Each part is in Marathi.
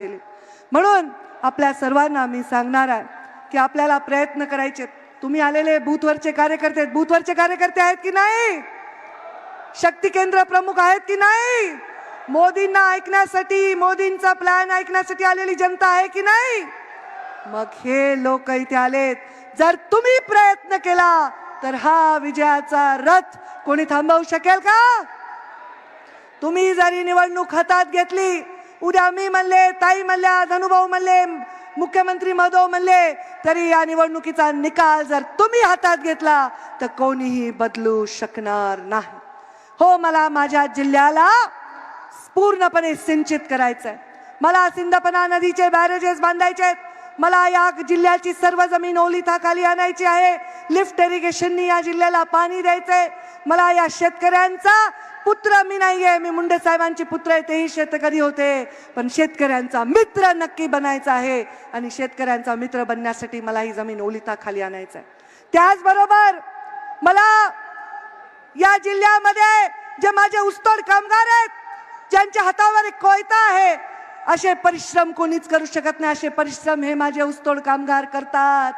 केले. म्हणून आपल्या सर्वांना मी सांगणार आहे की आपल्याला प्रयत्न करायचे तुम्ही आलेले बूथवरचे कार्यकर्ते आहेत. बूथवरचे कार्यकर्ते आहेत की नाही? शक्ती केंद्र प्रमुख आहेत की नाही? मोदींना ऐकण्यासाठी मोदींचा प्लॅन ऐकण्यासाठी आलेली जनता आहे की नाही? मग हे लोक इथे आलेत. जर तुम्ही प्रयत्न केला तर हा विजयाचा रथ कोणी थांबवू शकेल का? तुम्ही जरी निवडणूक हातात घेतली उद्या मी म्हणले ताई म्हणल्या धनुभाऊ म्हणले मुख्यमंत्री मधो म्हणले तरी या निवडणुकीचा निकाल जर तुम्ही हातात घेतला तर कोणीही बदलू शकणार नाही. हो मला माझ्या जिल्ह्याला पूर्णपणे सिंचित करायचंय. मला सिंदपना नदीचे बॅरेजेस बांधायचे आहेत. मला या जिल्ह्याची सर्व जमीन ओलिताखाली आणायची आहे. लिफ्ट इरिगेशननी या जिल्ह्याला पाणी द्यायचंय. मला या शेतकऱ्यांचा पुत्र मी नाहीये. मी मुंडे साहेबांचे पुत्र आहे तेही शेतकरी होते. पण शेतकऱ्यांचा मित्र नक्की बनायचा आहे आणि शेतकऱ्यांचा मित्र बनण्यासाठी मला ही जमीन ओलिताखाली आणायचं आहे त्याचबरोबर मला या जिल्ह्यामध्ये जे माझे उस्तोड कामगार आहेत ज्यांच्या हातावर एक कोयता आहे असे परिश्रम कोणीच करू शकत नाही. असे परिश्रम हे माझे ऊसतोड कामगार करतात.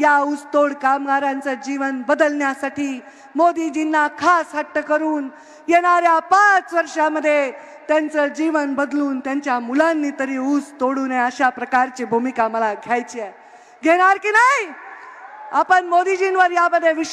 या ऊसतोड कामगारांचं जीवन बदलण्यासाठी मोदीजींना खास हट्ट करून येणाऱ्या पाच वर्षामध्ये त्यांचं जीवन बदलून त्यांच्या मुलांनी तरी ऊस तोडू नये अशा प्रकारची भूमिका मला घ्यायची आहे. घेणार की नाही? आपण मोदीजींवर यामध्ये विश्वास